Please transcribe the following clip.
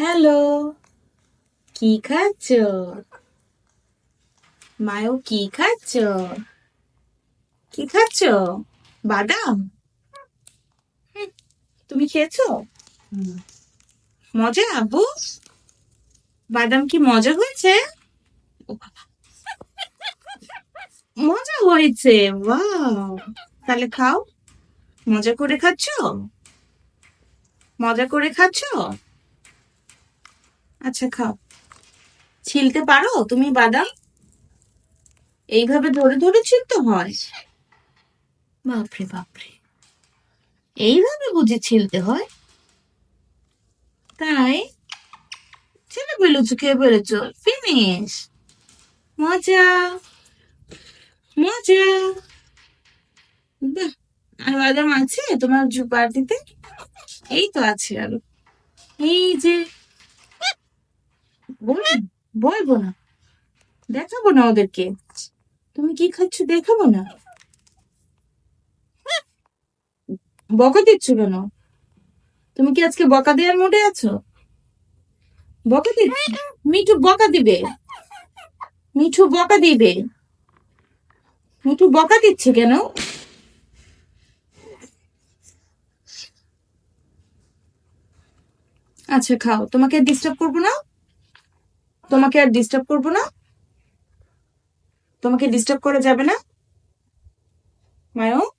Hello কি খাচ্ছ? মায়ও কি খাচ্ছ? কি খাচ্ছ? বাদাম? তুমি খেয়েছো? মজা আব্বু? বাদাম কি মজা হয়েছে। মজা হয়েছে তাহলে খাও। মজা করে খাচ্ছ? মজা করে খাচ্ছ? আচ্ছা খাও। ছিলতে পারো? তুমি বাদাম? এইভাবে ধরে ধরে ছিলতে হয়? বাপরে বাপরে। এইভাবে বুঝে ছিলতে হয়? তাই? ছেলে বেলুচু খেয়ে বেড়েছ ফিনিশ। মজা। মজা। আর বাদাম আছে তোমার পার্টিতে এই তো আছে আরও। এই যে বলব না। দেখাবো না ওদেরকে। তুমি কি খাচ্ছ দেখাবো না? বকা দিচ্ছ কেন? তুমি কি আজকে বকা দেওয়ার মোডে আছো? বকা দি মিঠু বকা দিবে। মিঠু বকা দিবে। মিঠু বকা দিচ্ছে কেন? আচ্ছা খাও। তোমাকে ডিস্টার্ব করব না? তোমাকে আর ডিস্টার্ব করব না। তোমাকে ডিস্টার্ব করা যাবে না। মায়ো